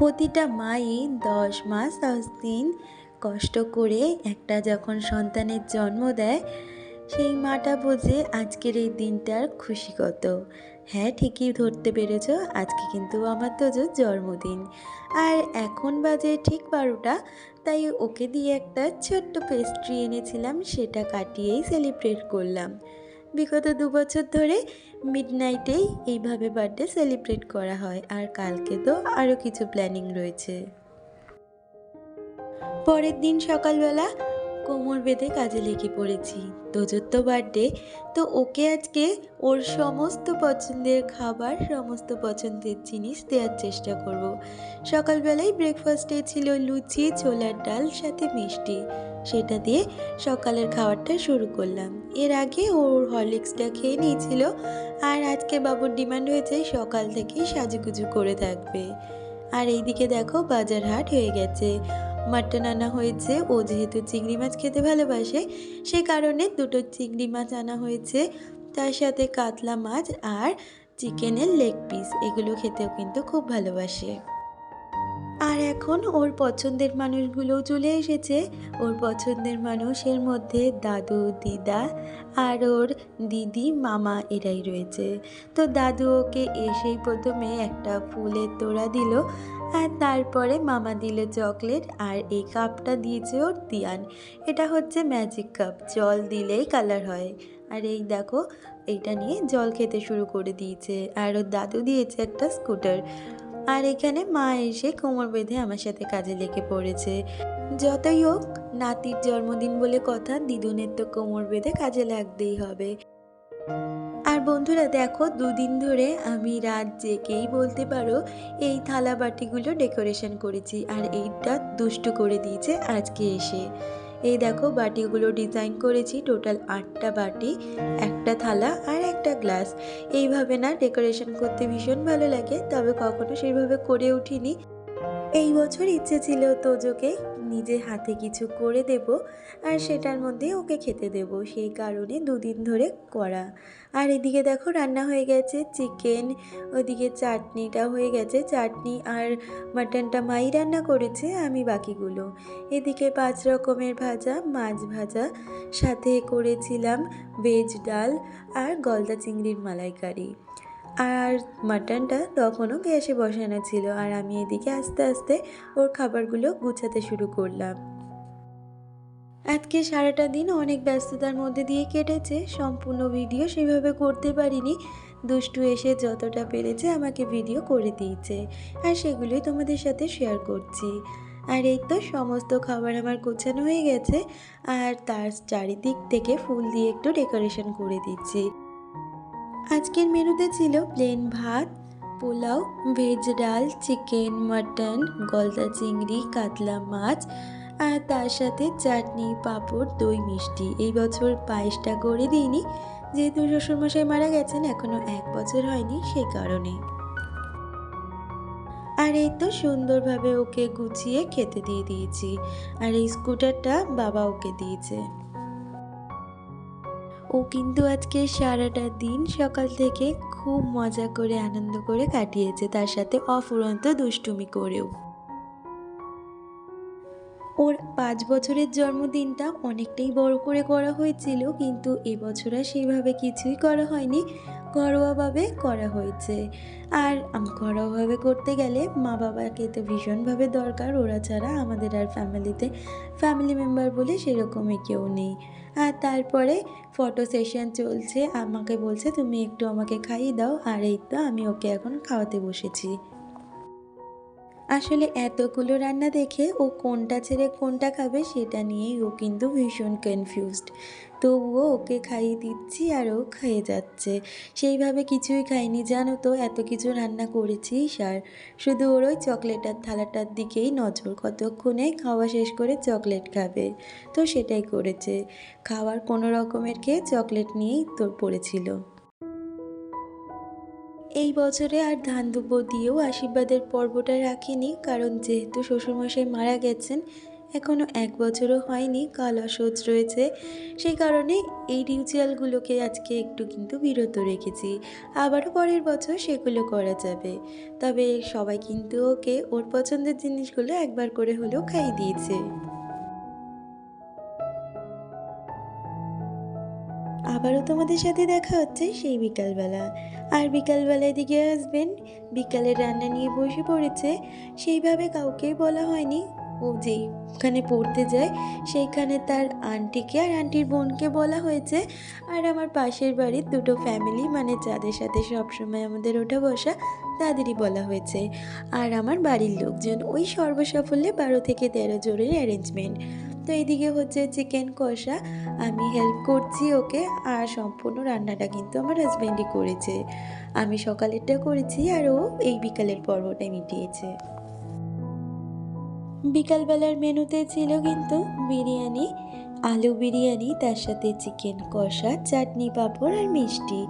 প্রতিটা মাই দশ মাস দশ দিন কষ্ট করে একটা যখন সন্তানের জন্ম দেয়, সেই মাটা বোঝে আজকের এই দিনটার খুশি কত। হ্যাঁ ঠিকই ধরতে পেরেছ, আজকে কিন্তু আমার তো জন্মদিন। আর এখন বাজে ঠিক বারোটা, তাই ওকে দিয়ে একটা ছোট্ট পেস্ট্রি এনেছিলাম, সেটা কাটিয়েই সেলিব্রেট করলাম। বিগত দু বছর ধরে মিড নাইটেই এইভাবে বার্থডে সেলিব্রেট করা হয়। আর কালকে তো আরও কিছু প্ল্যানিং রয়েছে। পরের দিন সকালবেলা কোমর বেঁধে কাজে লেগে পড়েছি। তোজোর তো বার্থডে তো ওকে আজকে ওর সমস্ত পছন্দের খাবার, সমস্ত পছন্দের জিনিস দেওয়ার চেষ্টা করব। সকালবেলায় ব্রেকফাস্টে ছিল লুচি, ছোলার ডাল, সাথে মিষ্টি। সেটা দিয়ে সকালের খাবারটা শুরু করলাম। এর আগে ওর হরলিক্সটা খেয়ে নিয়েছিল আর আজকে বাবুর ডিমান্ড হয়েছে সকাল থেকেই সাজুগুজু করে থাকবে। আর এইদিকে দেখো বাজার হাট হয়ে গেছে। মাটন আনা হয়েছে, ও যেহেতু চিংড়ি মাছ খেতে ভালোবাসে, সে কারণে দুটো চিংড়ি মাছ আনা হয়েছে। তার সাথে কাতলা মাছ আর চিকেনের লেগ পিস, এগুলো খেতেও কিন্তু খুব ভালোবাসে। আর এখন ওর পছন্দের মানুষগুলোও চলে এসেছে। ওর পছন্দের মানুষের মধ্যে দাদু, দিদা আর ওর দিদি, মামা এরাই রয়েছে। তো দাদু ওকে এসেই প্রথমে একটা ফুলের তোড়া দিল আর তারপরে মামা দিল চকলেট আর এই কাপটা দিয়েছে ওর তিয়ান। এটা হচ্ছে ম্যাজিক কাপ, জল দিলেই কালার হয়। আর এই দেখো, এইটা নিয়ে জল খেতে শুরু করে দিয়েছে। আর ওর দাদু দিয়েছে একটা স্কুটার। আর এখানে মা এসে কোমর বেঁধে আমার সাথে কাজে লেগে পড়েছে। যতই হোক, নাতির জন্মদিন বলে কথা দিদুনের তো কোমর বেঁধে কাজে লাগতেই হবে। আর বন্ধুরা, দেখো, দুদিন ধরে আমি রাত জেগেই বলতে পারো, এই থালা বাটিগুলো ডেকোরেশন করেছি আর এইটা দুষ্টু করে দিয়েছে আজকে এসে। এই দেখো বাটিগুলো ডিজাইন করেছি, টোটাল আটটা বাটি, একটা থালা আর একটা গ্লাস। এইভাবে না ডেকোরেশন করতে ভীষণ ভালো লাগে, তবে কখনো সেইভাবে করে উঠিনি। এই বছর ইচ্ছে ছিল তোজোকে নিজে হাতে কিছু করে দেব আর সেটার মধ্যে ওকে খেতে দেব। সেই কারণে দুদিন ধরে করা আর এদিকে দেখো রান্না হয়ে গেছে চিকেন ওদিকে চাটনিটা হয়ে গেছে। চাটনি আর মাটনটা মাই রান্না করেছে, আমি বাকিগুলো। এদিকে পাঁচ রকমের ভাজা, মাছ ভাজা, সাথে করেছিলাম ভেজ ডাল আর গলদা চিংড়ির মালাইকারি। আর মাটনটা তখনও গ্যাসে বসানো ছিল আর আমি এদিকে আস্তে আস্তে ওর খাবারগুলো গুছাতে শুরু করলাম। আজকে সারাটা দিন অনেক ব্যস্ততার মধ্যে দিয়ে কেটেছে, সম্পূর্ণ ভিডিও সেভাবে করতে পারিনি। দুষ্টু এসে যতটা পেরেছে আমাকে ভিডিও করে দিয়েছে আর সেগুলোই তোমাদের সাথে শেয়ার করছি। আর এই তো সমস্ত খাবার আমার গোছানো হয়ে গেছে আর তার চারিদিক থেকে ফুল দিয়ে একটু ডেকোরেশন করে দিচ্ছি। আজকের মেনুতে ছিল প্লেন ভাত, পোলাও ভেজ ডাল চিকেন মাটন গলদা চিংড়ি, কাতলা মাছ, আর তার সাথে চাটনি, পাঁপড়, দই মিষ্টি। এই বছর পায়েসটা করে দিইনি, যেহেতু শ্বশুরমশাই মারা গেছেন, এখনও এক বছর হয়নি সেই কারণে। আর এই তো সুন্দরভাবে ওকে গুছিয়ে খেতে দিয়ে দিয়েছি। আর এই স্কুটারটা বাবা ওকে দিয়েছে। ও কিন্তু আজকে সারাটা দিন সকাল থেকে খুব মজা করে, আনন্দ করে কাটিয়েছে। তার সাথে অফুরন্ত দুষ্টুমি করেও। ওর পাঁচ বছরের জন্মদিনটা অনেকটাই বড় করে করা হয়েছিল, কিন্তু এবছর আর সেইভাবে কিছুই করা হয়নি, ঘরোয়াভাবে করা হয়েছে। আর ঘরোয়াভাবে করতে গেলে মা বাবাকে তো ভীষণভাবে দরকার, ওরা ছাড়া আমাদের আর ফ্যামিলিতে ফ্যামিলি মেম্বার বলে সেরকমই কেউ নেই। আর তারপরে ফটো সেশন চলছে, আমাকে বলছে, তুমি একটু আমাকে খাইয়ে দাও। আর এই তো আমি ওকে এখন খাওয়াতে বসেছি। আসলে এতগুলো রান্না দেখে ও কোনটা ছেড়ে কোনটা খাবে সেটা নিয়েই ও কিন্তু ভীষণ কনফিউজড তবুও ওকে খাইয়ে দিচ্ছি আর ও খেয়ে যাচ্ছে। সেইভাবে কিছুই খাইনি, জানো তো, এত কিছু রান্না করেছিস আর শুধু ওর ওই চকলেটার থালাটার দিকেই নজর, কতক্ষণে খাওয়া শেষ করে চকলেট খাবে। তো সেটাই করেছে। খাওয়ার কোনো রকমের খেয়ে চকলেট নিয়েই তোর পড়েছিল। এই বছরে আর ধান দুব্বো দিয়েও আশীর্বাদের পর্বটা রাখিনি, কারণ যেহেতু শ্বশুরমশাই মারা গেছেন এখনও এক বছরও হয়নি, কাল সোচ রয়েছে। সেই কারণে এই রিচুয়ালগুলোকে আজকে একটু কিন্তু বিরত রেখেছি। আবারও পরের বছর সেগুলো করা যাবে। তবে সবাই কিন্তু ওকে ওর পছন্দের জিনিসগুলো একবার করে হলেও খাইয়ে দিয়েছে। আবারও তোমাদের সাথে দেখা হচ্ছে সেই বিকালবেলা। আর বিকালবেলায় দিকে হাজবেন্ড বিকালের রান্না নিয়ে বসে পড়েছে, সেইভাবে কাউকেই বলা হয়নি। ও যেইখানে পড়তে যায়, সেইখানে তার আন্টিকে আর আন্টির বোনকে বলা হয়েছে। আর আমার পাশের বাড়ির দুটো ফ্যামিলি মানে যাদের সাথে সবসময় আমাদের ওঠা বসা, তাদেরই বলা হয়েছে। আর আমার বাড়ির লোকজন ওই সর্বসাফল্যে বারো থেকে তেরো জোরের অ্যারেঞ্জমেন্ট তো এইদিকে হচ্ছে চিকেন কষা। আমি হেল্প করছি ওকে, আর সম্পূর্ণ রান্নাটা কিন্তু আমার হাজব্যান্ডই করেছে। আমি সকালেরটা করেছি, আর ও এই বিকালের পর্বটা মিটিয়েছে। বিকালবেলার মেনুতে ছিল কিন্তু বিরিয়ানি, আলু বিরিয়ানি, তার সাথে চিকেন কষা, চাটনি পাঁপড় আর মিষ্টি।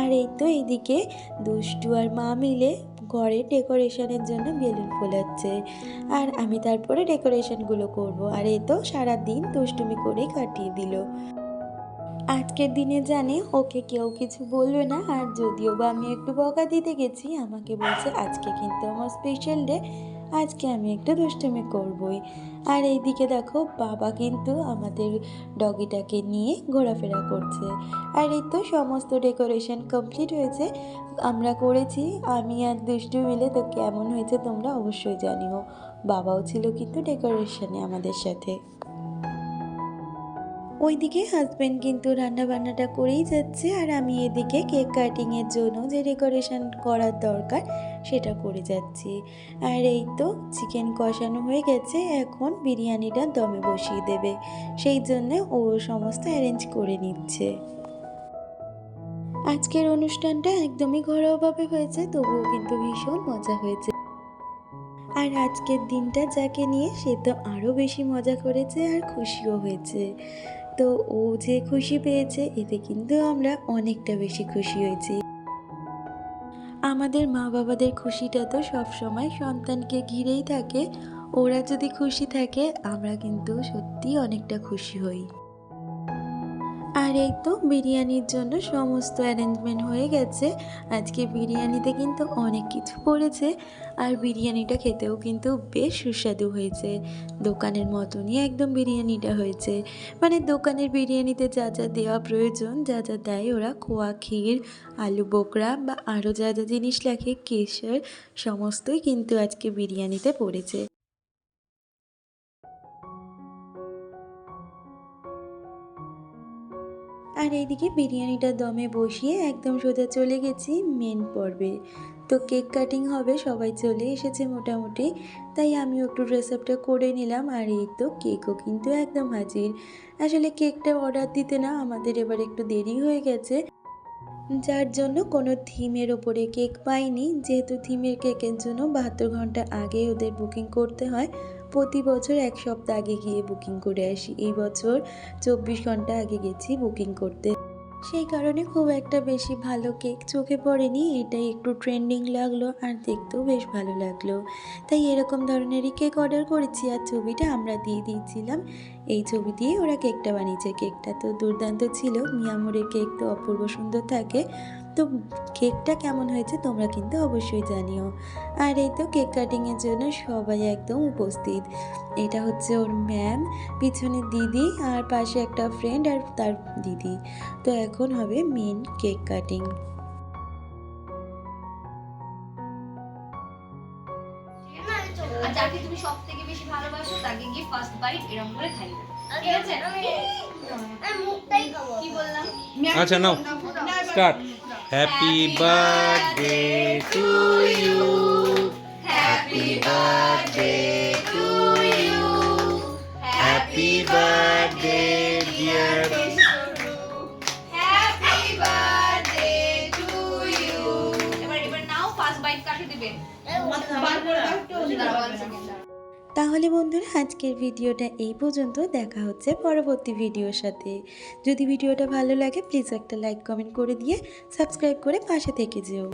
আর এই তো এদিকে দুষ্টু আর মা মিলে ঘরে ডেকোরেশনের জন্য বেলুন ফোলাচ্ছে। আর আমি তারপরে ডেকোরেশনগুলো করব। আর এ তো সারাদিন দুষ্টুমি করে কাটিয়ে দিল। আজকের দিনে জানে ওকে কেউ কিছু বলবে না। আর যদিও বা আমি একটু বকা দিতে গেছি, আমাকে বলছে আজকে কিন্তু আমার স্পেশাল ডে আজকে আমি একটা দুষ্টুমি করবই। আর এইদিকে দেখো, বাবা কিন্তু আমাদের ডগিটাকে নিয়ে ঘোরাফেরা করছে। আর এই তো সমস্ত ডেকোরেশন কমপ্লিট হয়েছে। আমরা করেছি, আমি আর দুষ্টু মিলে। তো কেমন হয়েছে তোমরা অবশ্যই জানিও। বাবাও ছিল কিন্তু ডেকোরেশনে আমাদের সাথে। ওইদিকে হাজব্যান্ড কিন্তু রান্না বান্নাটা করেই যাচ্ছে আর আমি এদিকে কেক কাটিংয়ের জন্য যে ডেকোরেশন করার দরকার সেটা করে যাচ্ছি। আর এই তো চিকেন কষানো হয়ে গেছে, এখন বিরিয়ানিটা দমে বসিয়ে দেবে। সেই জন্যে ও সমস্ত অ্যারেঞ্জ করে নিচ্ছে। আজকের অনুষ্ঠানটা একদমই ঘরোয়াভাবে হয়েছে, তবুও কিন্তু ভীষণ মজা হয়েছে। আর আজকের দিনটা যাকে নিয়ে সে তো আরও বেশি মজা করেছে আর খুশিও হয়েছে। তো ও যে খুশি পেয়েছে, এতে কিন্তু আমরা অনেকটা বেশি খুশি হয়েছি। আমাদের মা বাবাদের খুশিটা তো সবসময় সন্তানকে ঘিরেই থাকে। ওরা যদি খুশি থাকে, আমরা কিন্তু সত্যি অনেকটা খুশি হই। আর এই তো বিরিয়ানির জন্য সমস্ত অ্যারেঞ্জমেন্ট হয়ে গেছে। আজকে বিরিয়ানিতে কিন্তু অনেক কিছু পড়েছে আর বিরিয়ানিটা খেতেও কিন্তু বেশ সুস্বাদু হয়েছে। দোকানের মতনই একদম বিরিয়ানিটা হয়েছে। মানে দোকানের বিরিয়ানিতে যা যা দেওয়া প্রয়োজন, যা যা দেয় ওরা খোয়া, ক্ষীর, আলু বোকরা বা আরও যা যা জিনিস লাগে, কেশর, সমস্তই কিন্তু আজকে বিরিয়ানিতে পড়েছে। আর এইদিকে বিরিয়ানিটা দমে বসিয়ে একদম সোজা চলে গেছি মেন পর্বে। তো কেক কাটিং হবে, সবাই চলে এসেছে মোটামুটি। তাই আমি একটু ড্রেস আপটা করে নিলাম আর এই তো কেকও কিন্তু একদম হাজির। আসলে কেকটা অর্ডার দিতে না, আমাদের এবার একটু দেরি হয়ে গেছে। যার জন্য কোনো থিমের ওপরে কেক পাইনি। যেহেতু থিমের কেকের জন্য বাহাত্তর ঘণ্টা আগে ওদের বুকিং করতে হয় প্রতি বছর এক সপ্তাহ আগে গিয়ে বুকিং করে আসি। এই বছর চব্বিশ ঘণ্টা আগে গেছি বুকিং করতে। সেই কারণে খুব একটা বেশি ভালো কেক চোখে পড়েনি, এটাই একটু ট্রেন্ডিং লাগল আর দেখতেও বেশ ভালো লাগল। তাই এরকম ধরনেরই কেক অর্ডার করেছি আর ছবিটা আমরা দিয়ে দিয়েছিলাম। এই ছবি দিয়ে ওরা কেকটা বানিয়েছে। কেকটা তো দুর্দান্ত ছিল মিয়ামুরের কেক তো অপূর্ব সুন্দর থাকে। তো কেকটা কেমন হয়েছে তোমরা কিন্তু অবশ্যই জানিও। আর এই তো কেক কাটিংয়ের জন্য সবাই একদম উপস্থিত। এটা হচ্ছে ওর ম্যাম, পিছনে দিদি আর পাশে একটা ফ্রেন্ড আর তার দিদি। তো এখন হবে মেন কেক কাটিং। ভালোবাসো তাকে গিয়ে ফার্স্ট বাইট এরকম করে খাইয়ে দেবে ঠিক আছে কি বললাম আচ্ছা now start happy birthday to you happy birthday to you happy birthday dear happy birthday to you এবার এবার নাও ফার্স্ট বাইট কাকে দিবে দাঁড়াও, one second, দাঁড়াও। তাহলে বন্ধুরা, আজকের ভিডিওটা এই পর্যন্ত। দেখা হচ্ছে পরবর্তী ভিডিওর সাথে। যদি ভিডিওটা ভালো লাগে প্লিজ একটা লাইক কমেন্ট করে দিয়ে সাবস্ক্রাইব করে পাশে থেকে যেও।